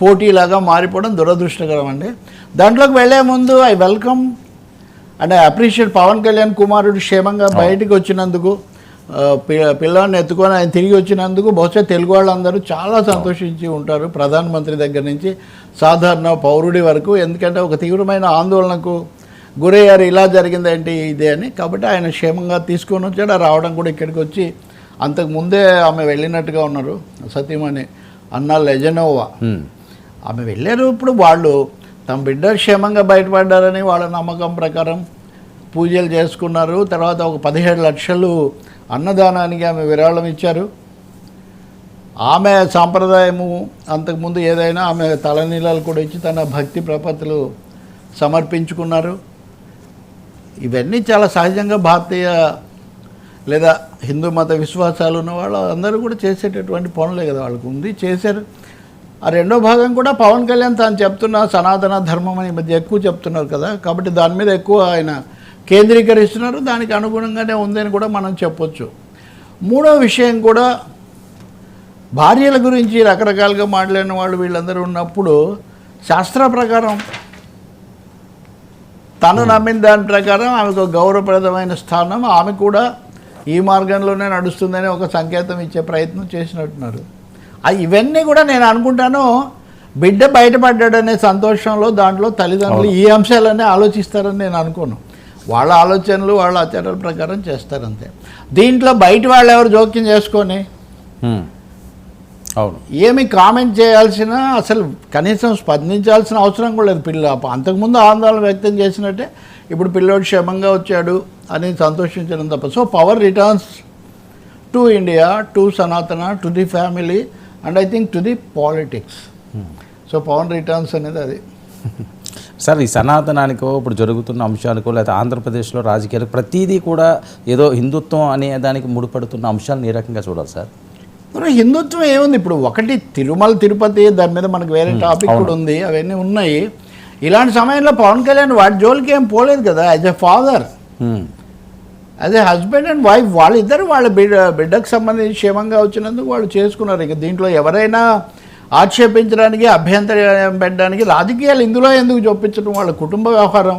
పోటీలాగా మారిపోవడం దురదృష్టకరం అండి దాంట్లోకి వెళ్ళే ముందు I welcome and I appreciate Pawan Kalyan కుమారుడు క్షేమంగా బయటికి వచ్చినందుకు ఆ, పి- పిల్లాడిని ఎత్తుకొని ఆయన తిరిగి వచ్చినందుకు బహుశా తెలుగు వాళ్ళందరూ చాలా సంతోషించి ఉంటారు ప్రధానమంత్రి దగ్గర నుంచి సాధారణ పౌరుడి వరకు. ఎందుకంటే ఒక తీవ్రమైన ఆందోళనకు గురయ్యారు ఇలా జరిగిందేంటి ఇదే అని. కాబట్టి ఆయన క్షేమంగా తీసుకొని వచ్చాడు. రావడం కూడా ఇక్కడికి వచ్చి అంతకు ముందే ఆమె వెళ్ళినట్టుగా ఉన్నారు సతీమణి అన్నా లెజనోవా. ఆమె వెళ్ళారు. ఇప్పుడు వాళ్ళు తమ బిడ్డ క్షేమంగా బయటపడ్డారని వాళ్ళ నమ్మకం ప్రకారం పూజలు చేసుకున్నారు. తర్వాత ఒక పదిహేడు లక్షలు అన్నదానానికి ఆమె విరాళం ఇచ్చారు. ఆమె సాంప్రదాయము అంతకుముందు ఏదైనా ఆమె తలనీలాలు కూడా ఇచ్చి తన భక్తి ప్రపత్తులు సమర్పించుకున్నారు. ఇవన్నీ చాలా సహజంగా భారతీయ లేదా హిందూ మత విశ్వాసాలు ఉన్న వాళ్ళు అందరూ కూడా చేసేటటువంటి పనులే కదా. వాళ్ళకు ఉంది చేశారు. ఆ రెండో భాగం కూడా పవన్ కళ్యాణ్ తాను చెప్తున్న సనాతన ధర్మం అని మధ్య ఎక్కువ చెప్తున్నారు కదా. కాబట్టి దాని మీద ఎక్కువ ఆయన కేంద్రీకరిస్తున్నారు. దానికి అనుగుణంగానే ఉందని కూడా మనం చెప్పొచ్చు. మూడో విషయం కూడా భార్యల గురించి రకరకాలుగా మాట్లాడిన వాళ్ళు వీళ్ళందరూ ఉన్నప్పుడు శాస్త్ర ప్రకారం తను నమ్మిన దాని ప్రకారం ఆమెకు గౌరవప్రదమైన స్థానం. ఆమె కూడా ఈ మార్గంలోనే నడుస్తుందని ఒక సంకేతం ఇచ్చే ప్రయత్నం చేసినట్టున్నారు. ఇవన్నీ కూడా నేను అనుకుంటాను బిడ్డ బయటపడ్డాడనే సంతోషంలో దాంట్లో తల్లిదండ్రులు ఈ అంశాలన్నీ ఆలోచిస్తారని నేను అనుకోను. వాళ్ళ ఆలోచనలు వాళ్ళ ఆచారాల ప్రకారం చేస్తారంతే. దీంట్లో బయట వాళ్ళు ఎవరు జోక్యం చేసుకొని. అవును. ఏమి కామెంట్ చేయాల్సిన అసలు కనీసం స్పందించాల్సిన అవసరం కూడా లేదు పిల్ల. అంతకుముందు ఆందోళన వ్యక్తం చేసినట్టే ఇప్పుడు పిల్లోడు క్షేమంగా వచ్చాడు అని సంతోషించడం తప్ప. So power returns to India to Sanatana to the family and I think to the politics so Pawan returns అనేది అది. సార్ ఈ సనాతనానికో ఇప్పుడు జరుగుతున్న అంశాలకో లేదా ఆంధ్రప్రదేశ్లో రాజకీయాలు ప్రతిదీ కూడా ఏదో హిందుత్వం అనే దానికి ముడిపడుతున్న అంశాలను ఏ రకంగా చూడాలి సార్ మరి హిందుత్వం ఏముంది? ఇప్పుడు ఒకటి తిరుమల తిరుపతి దాని మీద మనకు వేరే టాపిక్ కూడా ఉంది అవన్నీ ఉన్నాయి. ఇలాంటి సమయంలో పవన్ కళ్యాణ్ వాటి జోలికి ఏం పోలేదు కదా as a father a husband and wife వాళ్ళిద్దరు వాళ్ళ బిడ్డ బిడ్డకు సంబంధించి క్షేమంగా వచ్చినందుకు వాళ్ళు చేసుకున్నారు. ఇక దీంట్లో ఎవరైనా ఆక్షేపించడానికి అభ్యంతరం పెట్టడానికి రాజకీయాలు ఇందులో ఎందుకు చూపించడం వాళ్ళ కుటుంబ వ్యవహారం.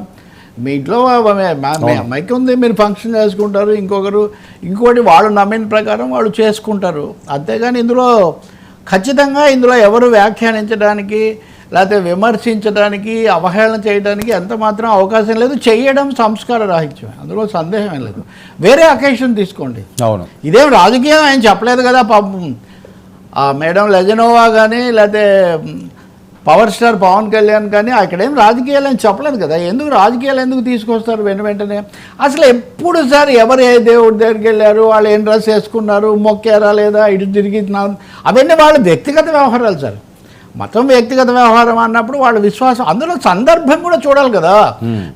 మీ ఇంట్లో మీ అమ్మాయికి ఉంది మీరు ఫంక్షన్ చేసుకుంటారు. ఇంకొకరు ఇంకోటి వాళ్ళు నమ్మిన ప్రకారం వాళ్ళు చేసుకుంటారు. అంతేగాని ఇందులో ఖచ్చితంగా ఇందులో ఎవరు వ్యాఖ్యానించడానికి లేకపోతే విమర్శించడానికి అవహేళన చేయడానికి ఎంత మాత్రం అవకాశం లేదు. చేయడం సంస్కార రాహిత్యమే. అందులో సందేహం ఏం లేదు. వేరే అకేషన్ తీసుకోండి. అవును. ఇదేం రాజకీయం ఆయన చెప్పలేదు కదా పాపం ఆ మేడం లెజనోవా కానీ లేకపోతే పవర్ స్టార్ పవన్ కళ్యాణ్ కానీ అక్కడేం రాజకీయాలు అని చెప్పలేదు కదా. ఎందుకు రాజకీయాలు ఎందుకు తీసుకొస్తారు వెంట వెంటనే? అసలు ఎప్పుడు సార్ ఎవరు ఏ దేవుడి దగ్గరికి వెళ్ళారు? వాళ్ళు ఏం డ్రెస్ వేసుకున్నారు? మొక్కారా లేదా? ఇటు తిరిగి అవన్నీ వాళ్ళ వ్యక్తిగత వ్యవహారాలు సార్. మతం వ్యక్తిగత వ్యవహారం అన్నప్పుడు వాళ్ళ విశ్వాసం. అందులో సందర్భం కూడా చూడాలి కదా.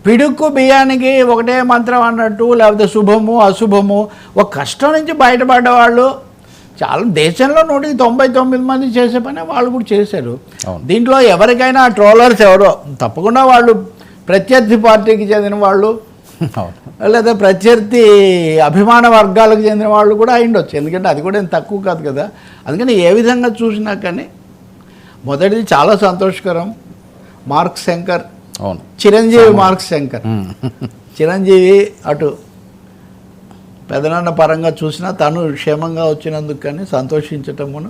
పిడుక్కు బియ్యానికి ఒకటే మంత్రం అన్నట్టు లేకపోతే శుభము అశుభము ఒక కష్టం నుంచి బయటపడ్డ వాళ్ళు చాలా దేశంలో నూటికి తొంభై తొమ్మిది మంది చేసే పని వాళ్ళు కూడా చేశారు. దీంట్లో ఎవరికైనా ట్రోలర్స్ ఎవరో తప్పకుండా వాళ్ళు ప్రత్యర్థి పార్టీకి చెందిన వాళ్ళు లేదా ప్రత్యర్థి అభిమాన వర్గాలకు చెందిన వాళ్ళు కూడా అయిండొచ్చు ఎందుకంటే అది కూడా ఏం తక్కువ కాదు కదా. అందుకని ఏ విధంగా చూసినా కానీ మొదటిది చాలా సంతోషకరం. మార్క్ శంకర్. అవును. చిరంజీవి మార్క్ శంకర్. చిరంజీవి అటు పెదనాన్న పరంగా చూసినా తను క్షేమంగా వచ్చినందుకు కానీ సంతోషించటమును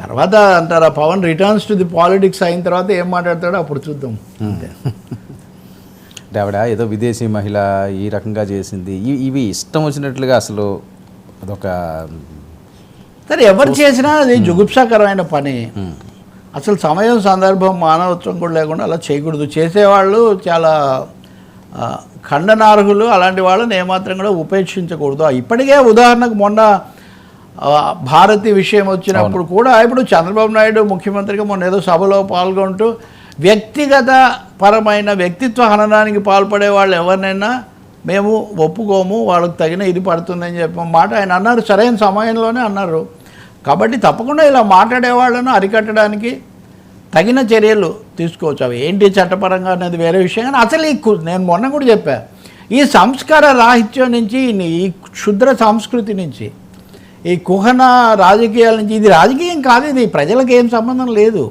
తర్వాత అంటారా Pawan returns to the politics అయిన తర్వాత ఏం మాట్లాడతాడో అప్పుడు చూద్దాం. అంటే ఆవిడ ఏదో విదేశీ మహిళ ఈ రకంగా చేసింది. ఇవి ఇవి ఇష్టం వచ్చినట్లుగా అసలు అదొక సరే ఎవరు చేసినా అది జుగుప్సాకరమైన పని. అసలు సమయం సందర్భం మానవత్వం కూడా లేకుండా అలా చేయకూడదు. చేసేవాళ్ళు చాలా ఖండనార్హులు. అలాంటి వాళ్ళని ఏమాత్రం కూడా ఉపేక్షించకూడదు. ఇప్పటికే ఉదాహరణకు మొన్న భారతి విషయం వచ్చినప్పుడు కూడా ఇప్పుడు చంద్రబాబు నాయుడు ముఖ్యమంత్రిగా మొన్న ఏదో సభలో పాల్గొంటూ వ్యక్తిగత పరమైన వ్యక్తిత్వ హననానికి పాల్పడే వాళ్ళు ఎవరినైనా మేము ఒప్పుకోము వాళ్ళకి తగిన ఇది పడుతుందని చెప్పిన మాట ఆయన అన్నారు. సరైన సమయంలోనే అన్నారు. కాబట్టి తప్పకుండా ఇలా మాట్లాడే వాళ్ళను అరికట్టడానికి తగిన చర్యలు తీసుకోవచ్చు. అవి ఏంటి చట్టపరంగా అనేది వేరే విషయం. కానీ అసలు ఈ నేను మొన్న కూడా చెప్పా. ఈ సంస్కార రాహిత్యం నుంచి ఈ- ఈ క్షుద్ర సంస్కృతి నుంచి ఈ కుహన రాజకీయాల నుంచి ఇది రాజకీయం కాదు ఇది. ప్రజలకు ఏం సంబంధం లేదు.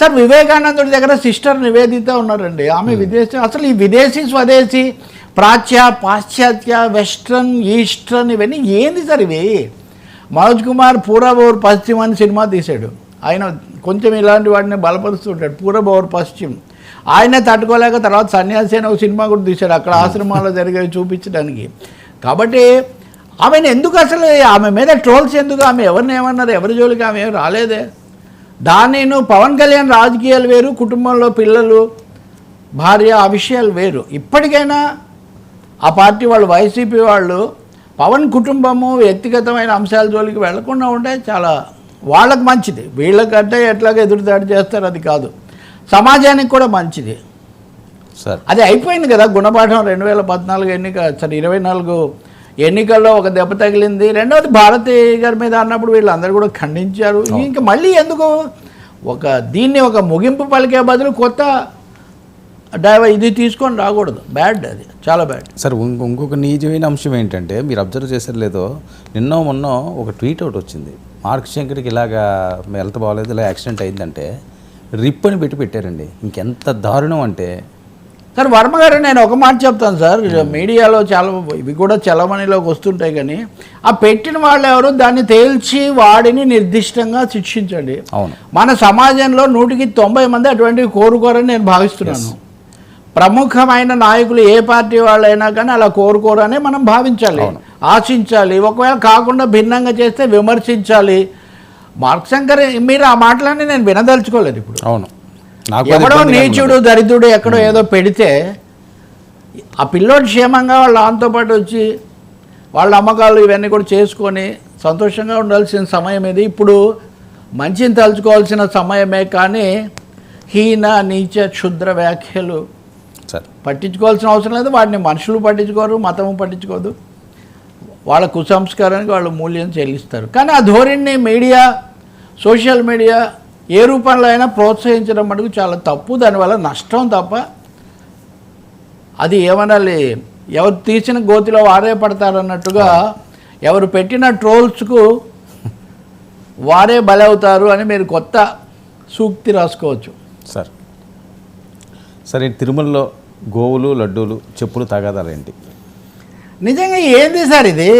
సార్ వివేకానందుడి దగ్గర సిస్టర్ నివేదిత ఉన్నారండి. ఆమె విదేశీ అసలు ఈ విదేశీ స్వదేశీ ప్రాచ్య పాశ్చాత్య వెస్ట్రన్ ఈస్టర్న్ ఇవన్నీ ఏంది సార్ ఇవి? మనోజ్ కుమార్ పూరబ్ ఓవర్ పశ్చిమ్ అని సినిమా తీశాడు. ఆయన కొంచెం ఇలాంటి వాటిని బలపరుస్తుంటాడు పూరబ్ ఓవర్ పశ్చిమ్. ఆయనే తట్టుకోలేక తర్వాత సన్యాసి అని ఒక సినిమా కూడా తీశాడు. అక్కడ ఆశ్రమాల్లో జరిగేవి చూపించడానికి. కాబట్టి ఆమెను ఎందుకు అసలు ఆమె మీద ట్రోల్స్ ఎందుకు? ఆమె ఎవరిని ఏమన్నారు? ఎవరి జోలికి ఆమె ఏం రాలేదే? దానిను పవన్ కళ్యాణ్ రాజకీయాలు వేరు కుటుంబంలో పిల్లలు భార్య ఆ విషయాలు వేరు. ఇప్పటికైనా ఆ పార్టీ వాళ్ళు వైసీపీ వాళ్ళు పవన్ కుటుంబము వ్యక్తిగతమైన అంశాల జోలికి వెళ్ళకుండా ఉంటే చాలా వాళ్ళకి మంచిది. వీళ్ళకంటే ఎట్లాగ ఎదురుదాడి చేస్తారు అది కాదు. సమాజానికి కూడా మంచిది. సార్. అది అయిపోయింది కదా. గుణపాఠం రెండు వేల పద్నాలుగు ఎన్నిక సరే ఇరవై నాలుగు ఎన్నికల్లో ఒక దెబ్బ తగిలింది. రెండవది భారతి గారి మీద అన్నప్పుడు వీళ్ళందరూ కూడా ఖండించారు. ఇంకా మళ్ళీ ఎందుకు? ఒక దీన్ని ఒక ముగింపు పలికే బదులు కొత్త డైవ ఇది తీసుకొని రాకూడదు. బ్యాడ్ అది. చాలా బ్యాడ్. సార్ ఇంకొ- ఇంకొక నిజమైన అంశం ఏంటంటే మీరు అబ్జర్వ్ చేశారు లేదో నిన్నో మొన్న ఒక ట్వీట్ అవుట్ వచ్చింది. మార్క్ శంకర్కి ఇలాగా హెల్త్ బాగాలేదు ఇలా యాక్సిడెంట్ అయిందంటే రిప్ అని పెట్టి పెట్టారండి. ఇంకెంత దారుణం అంటే. సార్ వర్మ గారు నేను ఒక మాట చెప్తాను సార్. మీడియాలో చాలా ఇవి కూడా చలమణిలోకి వస్తుంటాయి కానీ ఆ పెట్టిన వాళ్ళు ఎవరు? దాన్ని తేల్చి వాడిని నిర్దిష్టంగా శిక్షించండి. అవును. మన సమాజంలో నూటికి తొంభై మంది అటువంటివి కోరుకోరని నేను భావిస్తున్నాను. ప్రముఖమైన నాయకులు ఏ పార్టీ వాళ్ళైనా కానీ అలా కోరుకోరని మనం భావించాలి. ఆశించాలి. ఒకవేళ కాకుండా భిన్నంగా చేస్తే విమర్శించాలి. మార్క్ శంకర్ మీరు ఆ మాటలన్నీ నేను వినదలుచుకోలేదు ఇప్పుడు. అవును. ఇబ్బందిగా నీచుడు. దరిద్రుడు ఎక్కడో ఏదో పెడితే ఆ పిల్లోడు క్షేమంగా వాళ్ళ ఆమెతో పాటు వచ్చి వాళ్ళ అమ్మకాలు ఇవన్నీ కూడా చేసుకొని సంతోషంగా ఉండాల్సిన సమయం ఇది ఇప్పుడు మంచిని తలుచుకోవాల్సిన సమయమే కానీ హీన నీచ క్షుద్ర వ్యాఖ్యలు పట్టించుకోవాల్సిన అవసరం లేదు. వాటిని మనుషులు పట్టించుకోరు మతము పట్టించుకోదు. వాళ్ళ కుసంస్కారానికి వాళ్ళు మూల్యం చెల్లిస్తారు. కానీ ఆ ధోరణిని మీడియా సోషల్ మీడియా ఏ రూపంలో అయినా ప్రోత్సహించడం మటుకు చాలా తప్పు. దానివల్ల నష్టం తప్ప అది ఏమనాలి? ఎవరు తీసిన గోతిలో వారే పడతారన్నట్టుగా ఎవరు పెట్టిన ట్రోల్స్కు వారే బలవుతారు అని మీరు కొత్త సూక్తి రాసుకోవచ్చు. సార్. సరే తిరుమలలో గోవులు లడ్డూలు చెప్పులు తగాదాలేంటి? నిజంగా ఏంది సార్ ఇది?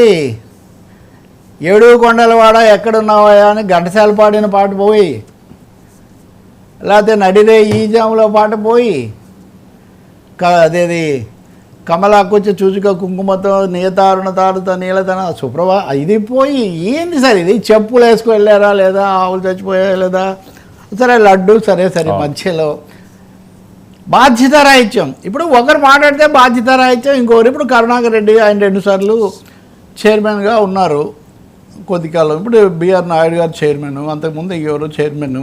ఏడు కొండలవాడ ఎక్కడున్నావా అని ఘంటసాల పాడిన పాట పోయి లేకపోతే నడిరే ఈ జాములో పాట పోయి క అదేది కమలాకొచ్చి చూచుక కుంకుమతో నియతారుణ తారుత నీలతన సుప్రభా ఇది పోయి ఏంది సార్ ఇది? చెప్పులు వేసుకు వెళ్ళారా లేదా? ఆవులు చచ్చిపోయా లేదా? సరే లడ్డు సరే సరే మధ్యలో బాధ్యత రాహిత్యం ఇప్పుడు ఒకరు మాట్లాడితే బాధ్యత రాహిత్యం ఇంకొకరు ఇప్పుడు కరుణాకర్ రెడ్డి ఆయన రెండుసార్లు చైర్మన్గా ఉన్నారు కొద్ది కాలం. ఇప్పుడు బిఆర్ నాయుడు గారు చైర్మన్ అంతకుముందు ఎవరు చైర్మన్.